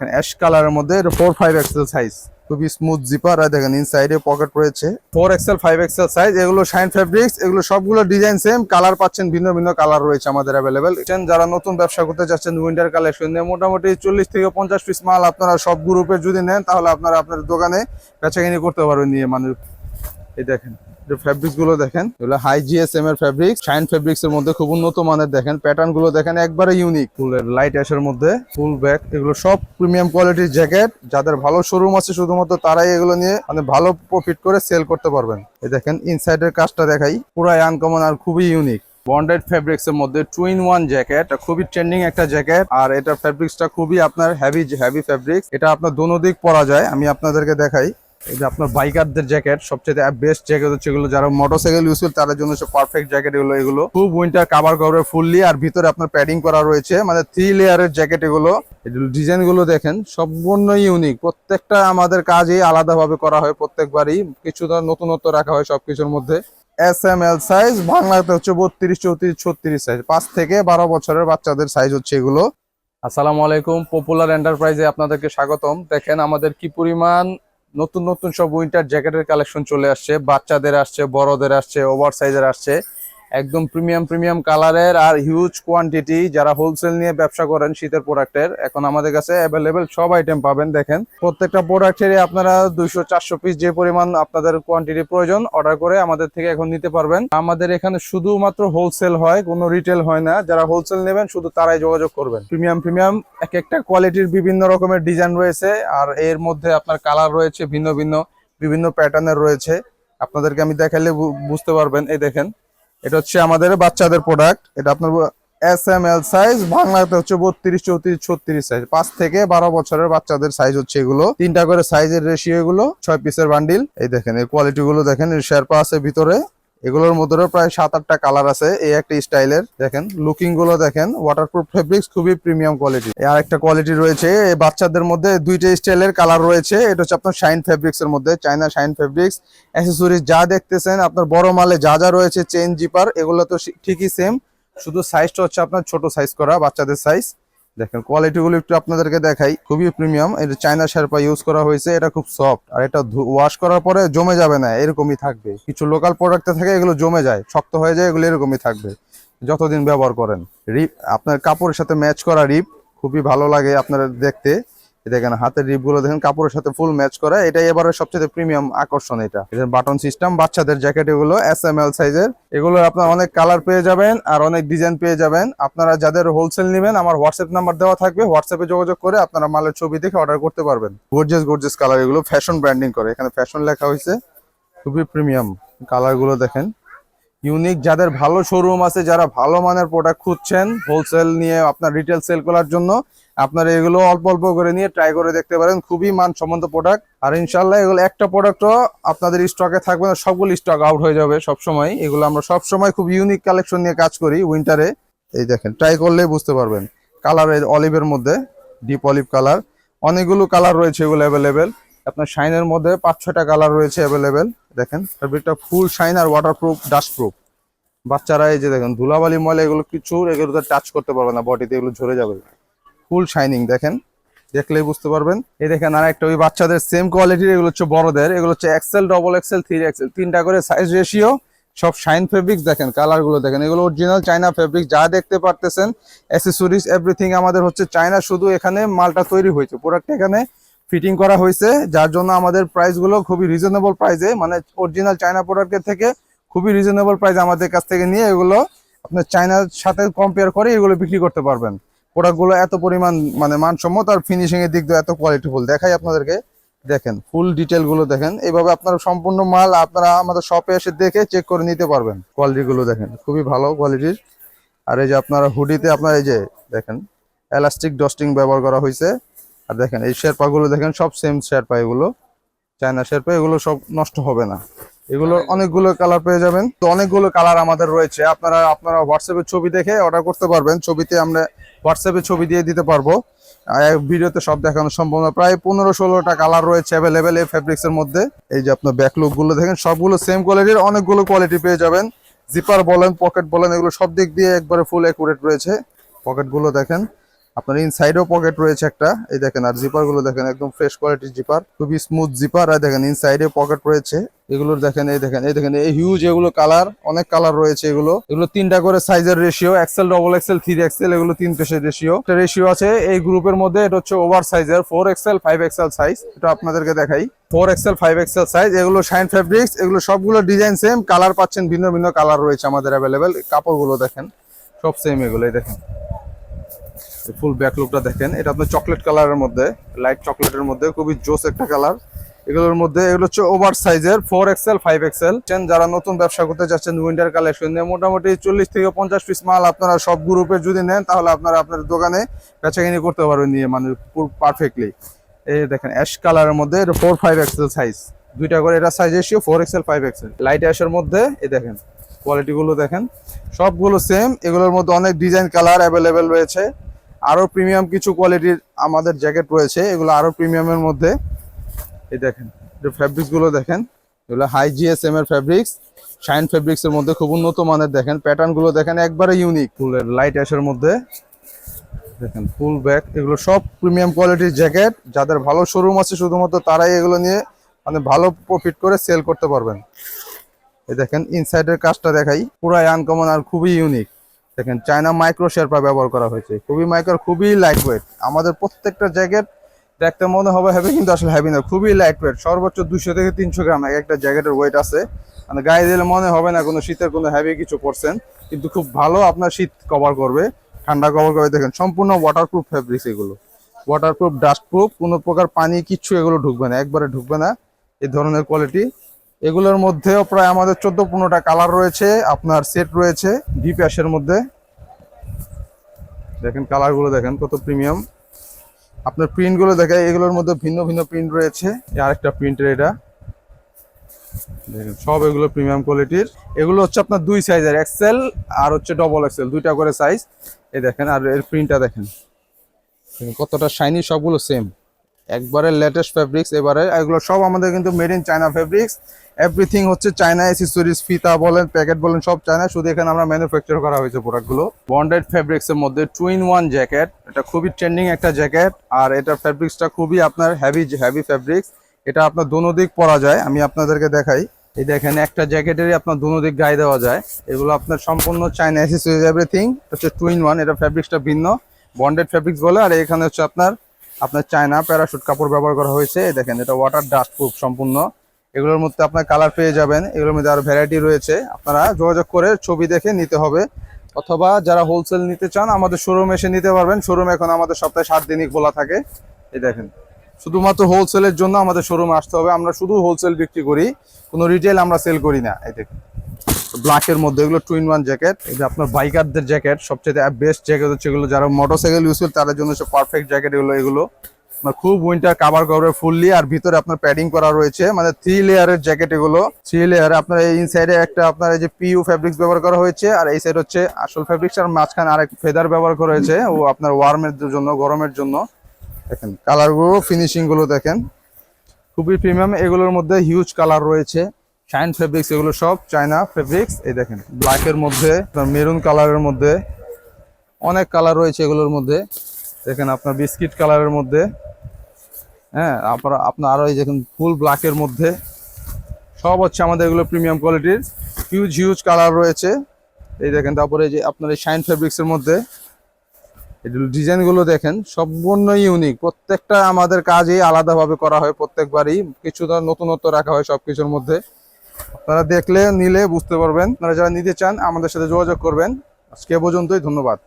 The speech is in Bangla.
অ্যাশ কালারের মধ্যে ফোর ফাইভ এক্সেল সাইজ খুবই স্মুথ জিপার আর দেখেন ইনসাইডে পকেট রয়েছে। Four XL five XL size এগুলো শাইন ফেব্রিক্স এগুলো সবগুলো ডিজাইন সেম কালার পাচ্ছেন, ভিন্ন ভিন্ন কালার রয়েছে আমাদের অ্যাভেলেবেল যারা নতুন ব্যবসা করতে চাচ্ছেন উইন্টার কালেকশন নিয়ে মোটামুটি চল্লিশ থেকে পঞ্চাশ পিস মাল আপনারা সব গ্রুপে যদি নেন, তাহলে আপনারা আপনার দোকানে বেচাকিনি করতে পারবেন নিয়ে মানুষ। এই দেখেন। যে ফ্যাব্রিক্সগুলো দেখেন, এগুলো হাই জিএসএম এর ফ্যাব্রিক শাইন ফ্যাব্রিক্স এর মধ্যে খুব উন্নত মানের দেখেন। প্যাটার্নগুলো দেখেন একবারে ইউনিক ফুলের লাইট অ্যাশের মধ্যে ফুল ব্যাগ এগুলো সব প্রিমিয়াম কোয়ালিটির জ্যাকেট যাদের ভালো শোরুম আছে, শুধুমাত্র তারাই এগুলো নিয়ে মানে ভালো প্রফিট করে সেল করতে পারবেন। এই দেখেন ইনসাইডের কাজটা দেখাই, পুরাই আনকমন আর খুবই ইউনিক বন্ডেড ফেব্রিক্স এর মধ্যে টু ইন ওয়ান জ্যাকেট খুবই ট্রেন্ডিং একটা জ্যাকেট আর এটা ফেব্রিক্সটা খুবই আপনার হেভি হেভি ফেব্রিক্স এটা আপনার দোনো দিক পরা যায়, আমি আপনাদেরকে দেখাই। এই যে আপনার বাইকারদের জ্যাকেট, সবচেয়ে বেস্ট জ্যাকেট হচ্ছে এগুলো। যারা মোটরসাইকেল ইউজ করে, তাদের জন্য পারফেক্ট জ্যাকেট এগুলো এগুলো। খুব উইন্টার কাভার করবে ফুললি আর ভিতরে আপনার প্যাডিং করা রয়েছে। মানে থ্রি লেয়ারের জ্যাকেট এগুলো। ডিজাইনগুলো দেখেন, সম্পূর্ণ ইউনিক প্রত্যেকটা আমাদের কাজই আলাদাভাবে করা হয় প্রত্যেকবারই। কিছুটা নতুনত্ব রাখা হয় সবকিছুর মধ্যে। এস এম এল সাইজ বাংলাতে হচ্ছে বত্রিশ, চৌত্রিশ, ছত্রিশ সাইজ পাঁচ থেকে বারো বছরের বাচ্চাদের সাইজ হচ্ছে এগুলো। আসসালামু আলাইকুম পপুলার এন্টারপ্রাইজে আপনাদেরকে স্বাগতম। দেখেন আমাদের কি পরিমাণ নতুন নতুন সব উইন্টার জ্যাকেটের কালেকশন চলে আসছে। বাচ্চাদের আসছে, বড়দের আসছে ওভার সাইজের আসছে। একদম প্রিমিয়াম প্রিমিয়াম কালারের আর হিউজ কোয়ান্টিটি যারা হোলসেল নিয়ে ব্যবসা করেন শীতের প্রোডাক্টের এখন আমাদের কাছে অ্যাভেলেবেল সব আইটেম পাবেন, দেখেন। প্রত্যেকটা প্রোডাক্টেরই আপনারা দুইশো, চারশো পিস যে পরিমাণ আপনাদের কোয়ান্টিটি প্রয়োজন অর্ডার করে আমাদের থেকে এখন নিতে পারবেন। আমাদের এখানে শুধুমাত্র হোলসেল হয়, কোনো রিটেল হয় না। যারা হোলসেল নেবেন, শুধু তারাই যোগাযোগ করবেন। প্রিমিয়াম প্রিমিয়াম এক একটা কোয়ালিটির বিভিন্ন রকমের ডিজাইন রয়েছে, আর এর মধ্যে আপনার কালার রয়েছে, ভিন্ন ভিন্ন, বিভিন্ন প্যাটার্নের রয়েছে। আপনাদেরকে আমি দেখালে বুঝতে পারবেন, এই দেখেন। এটা হচ্ছে আমাদের বাচ্চাদের প্রোডাক্ট এটা আপনার এস এম এল সাইজ বাংলাতে হচ্ছে বত্রিশ, চৌত্রিশ, ছত্রিশ সাইজ পাঁচ থেকে বারো বছরের বাচ্চাদের সাইজ হচ্ছে এগুলো। তিনটা করে সাইজের রেশিও এগুলো, ছয় পিসের বান্ডিল এই দেখেন এই কোয়ালিটি গুলো দেখেন শেরপা আছে ভিতরে। এগুলোর মধ্যে প্রায় সাত আটটা কালার আছে। এই একটা স্টাইলের, দেখেন লুকিংগুলো দেখেন ওয়াটারপ্রুফ ফেব্রিক্স খুবই প্রিমিয়াম কোয়ালিটি আর একটা কোয়ালিটি রয়েছে বাচ্চাদের মধ্যে দুইটা স্টাইলের কালার রয়েছে। এটা হচ্ছে আপনার শাইন ফেব্রিক্স এর মধ্যে চাইনা শাইন ফেব্রিক্স অ্যাসেসরিজ যা দেখতেছেন, আপনার বড় মালে যা যা রয়েছে চেন জিপার এগুলো তো ঠিকই সেম শুধু সাইজটা হচ্ছে আপনার ছোট সাইজ করা, বাচ্চাদের সাইজ দেখেন কোয়ালিটি গুলো একটু আপনাদেরকে দেখাই। খুবই প্রিমিয়াম এটা চায়না শেরপা ইউজ করা হয়েছে, এটা খুব সফট আর এটা ওয়াশ করার পরে জমে যাবে না, এরকমই থাকবে। কিছু লোকাল প্রোডাক্টে থাকে, এগুলো জমে যায়। শক্ত হয়ে যায়, এগুলো এরকমই থাকবে। যতদিন ব্যবহার করেন। রিপ আপনার কাপড়ের সাথে ম্যাচ করা রিপ খুবই ভালো লাগে আপনারা দেখতে। দেখেন, হাতের রিপগুলো দেখেন, কাপড়ের সাথে ফুল ম্যাচ করা। এটাই এবারে সবচেয়ে প্রিমিয়াম আকর্ষণ এটা। বাটন সিস্টেম বাচ্চাদের জ্যাকেট এগুলো এস এম এল সাইজের এগুলো আপনার অনেক কালার পেয়ে যাবেন আর অনেক ডিজাইন পেয়ে যাবেন। আপনারা যাদের হোলসেল নেবেন, আমার হোয়াটসঅ্যাপ নাম্বার দেওয়া থাকবে। হোয়াটসঅ্যাপে যোগাযোগ করে আপনারা মালের ছবি দেখে অর্ডার করতে পারবেন। গর্জেস গর্জেস কালার এগুলো ফ্যাশন ব্র্যান্ডিং করে। এখানে ফ্যাশন লেখা হয়েছে। খুবই প্রিমিয়াম কালারগুলো দেখেন। ইউনিক যাদের ভালো শোরুম আছে, যারা ভালো মানের প্রোডাক্ট খুঁজছেন হোলসেল নিয়ে আপনার রিটেল সেল করার জন্য আপনারা এগুলো অল্প অল্প করে নিয়ে ট্রাই করে দেখতে পারেন। খুবই মান মানসম্মত প্রোডাক্ট আর ইনশাল্লাহ এগুলো একটা প্রোডাক্টও আপনাদের স্টকে থাকবে না, সবগুলো স্টক আউট হয়ে যাবে সব সময় এগুলো আমরা সব সময় খুব ইউনিক কালেকশন নিয়ে কাজ করি উইন্টারে এই দেখেন ট্রাই করলেই বুঝতে পারবেন। কালার অলিভের মধ্যে ডিপ অলিভ কালার অনেকগুলো কালার রয়েছে এগুলো অ্যাভেলেবেল আপনার শাইনের মধ্যে পাঁচ ছয়টা কালার রয়েছে অ্যাভেলেবেল দেখেন ফেব্রিকটা ফুল শাইন আর ওয়াটারপ্রুফ ডাস্ট প্রুফ বাচ্চারা এই যে দেখেন, ধুলাবালি ময়লা এগুলো কিছু এগুলোতে টাচ করতে পারবে না বডিতে এগুলো ঝরে যাবে। ফুল শাইনিং দেখেন। দেখলেই বুঝতে পারবেন। এই দেখেন আর একটা ওই বাচ্চাদের সেম কোয়ালিটির এগুলো হচ্ছে বড়দের। এগুলো হচ্ছে XL double XL three XL তিনটা করে সাইজ রেশিও সব শাইন ফেব্রিক্স দেখেন কালারগুলো দেখেন। এগুলো অরিজিনাল চায়না ফেব্রিক যা দেখতে পারতেছেন অ্যাসেসরিজ এভরিথিং আমাদের হচ্ছে চায়না শুধু এখানে মালটা তৈরি হয়েছে। প্রোডাক্ট এখানে ফিটিং করা হয়েছে, যার জন্য আমাদের প্রাইসগুলো খুবই রিজনেবল প্রাইসে মানে অরিজিনাল চায়না প্রোডাক্টের থেকে খুবই রিজনেবল প্রাইস আমাদের কাছ থেকে নিয়ে এগুলো আপনার চায়নার সাথে কম্পেয়ার করে এগুলো বিক্রি করতে পারবেন। প্রোডাক্টগুলো এত পরিমাণ মানে মানসম্মত আর ফিনিশিং এর দিক দিয়ে এত কোয়ালিটিফুল দেখাই আপনাদেরকে। দেখেন ফুল ডিটেলগুলো দেখেন। এইভাবে আপনারা সম্পূর্ণ মাল আপনারা আমাদের শপে এসে দেখে চেক করে নিতে পারবেন। কোয়ালিটি গুলো দেখেন, খুবই ভালো কোয়ালিটির আর এই যে আপনারা হুডিতে আপনার এই যে দেখেন এলাস্টিক ডস্টিং ব্যবহার করা হয়েছে। আর দেখেন, এই শেরপাগুলো দেখেন, সব সেম শেরপা এগুলো। চায়না শেরপা এগুলো সব নষ্ট হবে না। এগুলোর অনেকগুলো কালার পেয়ে যাবেন। তো অনেকগুলো কালার আমাদের রয়েছে। আপনারা আপনারা হোয়াটসঅ্যাপে ছবি দেখে অর্ডার করতে পারবেন। ছবিতে আমরা হোয়াটসঅ্যাপে ছবি দিয়ে দিতে পারব। ভিডিওতে সব দেখানো সম্ভব না। প্রায় পনেরো ষোলোটা কালার রয়েছে অ্যাভেলেবেল এই ফেব্রিক্স এর মধ্যে। এই যে আপনার ব্যাকলুকগুলো দেখেন সবগুলো সেম কোয়ালিটির অনেকগুলো কোয়ালিটি পেয়ে যাবেন। জিপার বলেন পকেট বলেন এগুলো সব দিক দিয়ে একবারে ফুল একুরেট রয়েছে। পকেটগুলো দেখেন। আপনার ইনসাইডেও পকেট রয়েছে একটা। এই দেখেন, আর জিপারগুলো দেখেন, একদম ফ্রেশ কোয়ালিটির জিপার খুবই স্মুথ জিপার আর দেখেন ইনসাইডে পকেট রয়েছে। এগুলোর দেখেন, এই দেখেন এই দেখেন, এই হিউজ এগুলো কালার অনেক কালার রয়েছে এগুলো। এগুলো তিনটা করে সাইজের ratio XL double XL three XL এগুলো তিন পেশের রেশিও একটা রেশিও আছে, এই গ্রুপের মধ্যে, এটা হচ্ছে ওভার সাইজের four XL five XL size এটা আপনাদেরকে দেখাই। Four XL five XL size এগুলো শাইন ফেব্রিক্স এগুলো সবগুলো ডিজাইন সেম কালার পাচ্ছেন, ভিন্ন ভিন্ন কালার রয়েছে আমাদের অ্যাভেলেবেল কাপড়গুলো দেখেন, সব সেম এগুলো, এই ফুল ব্যাক লুকটা দেখেন। এটা আপনার চকলেট কালারের মধ্যে লাইট চকলেটের মধ্যে, খুবই জোস একটা কালার এগুলোর মধ্যে, এগুলো হচ্ছে ওভার সাইজের ফোর এক্সেল ফাইভ এক্সেল যারা নতুন ব্যবসা করতে চাচ্ছেন উইন্টার কালেকশন নিয়ে মোটামুটি চল্লিশ থেকে পঞ্চাশ পিস মাল আপনারা সব গ্রুপে যদি নেন, তাহলে আপনারা আপনার দোকানে বেচাকিনি করতে পারবেন নিয়ে মানে পারফেক্টলি এই দেখেন অ্যাশ কালারের মধ্যে, এটা ফোর ফাইভ এক্সেল সাইজ দুইটা করে এটা size SEO four XL five XL light অ্যাশের মধ্যে, এই দেখেন কোয়ালিটিগুলো দেখেন। সবগুলো সেম এগুলোর মধ্যে অনেক ডিজাইন কালার অ্যাভেলেবেল রয়েছে। আরও প্রিমিয়াম কিছু কোয়ালিটির আমাদের জ্যাকেট রয়েছে, এগুলো আরও প্রিমিয়ামের মধ্যে। এই দেখেন ফ্যাব্রিক্সগুলো দেখেন, এগুলো হাই জিএসএম এর ফ্যাব্রিক্স শাইন ফ্যাব্রিক্স এর মধ্যে খুব উন্নত মানের দেখেন। প্যাটার্নগুলো দেখেন একবারে ইউনিক ফুলের লাইট অ্যাশের মধ্যে। দেখেন ফুল ব্যাক এগুলো সব প্রিমিয়াম কোয়ালিটির জ্যাকেট যাদের ভালো শোরুম আছে, শুধুমাত্র তারাই এগুলো নিয়ে মানে ভালো প্রফিট করে সেল করতে পারবেন। এই দেখেন ইনসাইডের কাজটা দেখাই। পুরাই আনকমন আর খুবই ইউনিক দেখেন চায়না মাইক্রো শেরপা ব্যবহার করা হয়েছে। খুবই মাইক্রো খুবই লাইট ওয়েট আমাদের প্রত্যেকটা জ্যাকেট দেখতে মনে হবে হেভি কিন্তু আসলে হেভি না, খুবই লাইট ওয়েট সর্বোচ্চ দুশো থেকে তিনশো গ্রাম এক একটা জ্যাকেটের ওয়েট আছে। মানে গায়ে দিলে মনে হবে না কোনো শীতের কোনো হেভি কিছু পরছেন, কিন্তু খুব ভালো আপনার শীত কভার করবে, ঠান্ডা কভার করবে। দেখেন, সম্পূর্ণ ওয়াটারপ্রুফ ফ্যাব্রিক্স এগুলো। ওয়াটারপ্রুফ ডাস্টপ্রুফ কোনো প্রকার পানি, কিচ্ছু এগুলো ঢুকবে না, একবারে ঢুকবে না। এই ধরনের কোয়ালিটি এগুলোর মধ্যেও প্রায় আমাদের চোদ্দ পনেরোটা কালার রয়েছে। আপনার সেট রয়েছে ডি প্যাশের মধ্যে। দেখেন কালারগুলো দেখেন, কত প্রিমিয়াম আপনার প্রিন্টগুলো দেখেন, এগুলোর মধ্যে ভিন্ন ভিন্ন প্রিন্ট রয়েছে। আরেকটা প্রিন্টের এটা। দেখেন, সব এগুলো প্রিমিয়াম কোয়ালিটির এগুলো হচ্ছে আপনার দুই সাইজের এক্সেল আর হচ্ছে ডবল এক্সেল দুইটা করে সাইজ এই দেখেন, আর এর প্রিন্টটা দেখেন। কতটা শাইনি সবগুলো সেম একবারে লেটেস্ট ফেব্রিক্স এবারে এগুলো সব আমাদের কিন্তু made in China fabrics everything হচ্ছে চায়না অ্যাসেসরিজ ফিতা বলেন প্যাকেট বলেন, সব চায়না শুধু এখানে আমরা ম্যানুফ্যাকচার করা হয়েছে প্রোডাক্টগুলো বন্ডেড ফেব্রিক্স এর মধ্যে টু ইন ওয়ান জ্যাকেট এটা খুবই ট্রেন্ডিং একটা জ্যাকেট আর এটার ফেব্রিক্সটা খুবই আপনার হেভি হেভি ফেব্রিক্স এটা আপনার দোনো দিক পরা যায়, আমি আপনাদেরকে দেখাই। এই দেখেন, একটা জ্যাকেটেরই আপনার দোনো দিক গায়ে দেওয়া যায়। এগুলো আপনার সম্পূর্ণ চায়না অ্যাসেসরিজ এভরিথিং হচ্ছে টু ইন ওয়ান এটা ফেব্রিক্সটা ভিন্ন। বন্ডেড ফেব্রিক্স বলে, আর এখানে হচ্ছে আপনার আপনার চায়না প্যারাশুট কাপড় ব্যবহার করা হয়েছে। দেখেন, এটা ওয়াটার ডাস্ট প্রুফ সম্পূর্ণ। এগুলোর মধ্যে আপনার কালার পেয়ে যাবেন। এগুলোর মধ্যে আরও ভ্যারাইটি রয়েছে। আপনারা যোগাযোগ করে ছবি দেখে নিতে হবে। অথবা যারা হোলসেল নিতে চান, আমাদের শোরুম এসে নিতে পারবেন। শোরুম এখন আমাদের সপ্তাহে সাত দিনই খোলা থাকে। এই দেখেন, শুধুমাত্র হোলসেলের জন্য আমাদের শোরুমে আসতে হবে। আমরা শুধু হোলসেল বিক্রি করি, কোনো রিটেল আমরা সেল করি না। এই দেখুন। ব্ল্যাকের মধ্যে এগুলো টু ইন ওয়ান জ্যাকেট এই যে আপনার বাইকারদের জ্যাকেট সবচেয়ে বেস্ট জ্যাকেট হচ্ছে এগুলো। যারা মোটরসাইকেল ইউজ করে, তাদের জন্য পারফেক্ট জ্যাকেট এগুলো এগুলো। খুব উইন্টার কাভার করবে ফুললি আর ভিতরে আপনার প্যাডিং করা রয়েছে। মানে থ্রি লেয়ারের জ্যাকেট এগুলো। থ্রি লেয়ারে আপনার এই ইনসাইডে একটা আপনার এই যে পিইউ ফ্যাব্রিক্স ব্যবহার করা হয়েছে, আর এই সাইড হচ্ছে আসল ফেব্রিক্স আর মাঝখানে আরেক ফেদার ব্যবহার করা হয়েছে। ও আপনার ওয়ার্মের জন্য, গরমের জন্য। দেখেন কালারগুলো ফিনিশিংগুলো দেখেন। খুবই প্রিমিয়াম এগুলোর মধ্যে হিউজ কালার রয়েছে। শাইন ফেব্রিক্স এগুলো সব চায়না ফেব্রিক্স। এই দেখেন ব্ল্যাকের মধ্যে মেরুন কালারের মধ্যে, অনেক কালার রয়েছে এগুলোর মধ্যে। দেখেন আপনার বিস্কিট কালারের মধ্যে হ্যাঁ আপনার আপনার আরও এই দেখেন ফুল ব্ল্যাকের মধ্যে। সব হচ্ছে আমাদের এগুলো প্রিমিয়াম কোয়ালিটির হিউজ হিউজ কালার রয়েছে। এই দেখেন, তারপরে যে আপনার এই শাইন ফেব্রিক্সের মধ্যে ডিজাইনগুলো দেখেন, সম্পূর্ণ ইউনিক প্রত্যেকটা আমাদের কাজই আলাদাভাবে করা হয়, প্রত্যেকবারই। কিছুটা নতুনত্ব রাখা হয় সবকিছুর মধ্যে। আপনারা দেখলে, নিলে বুঝতে পারবেন। আপনারা যারা নিতে চান, আমাদের সাথে যোগাযোগ করবেন। আজকে পর্যন্তই, ধন্যবাদ।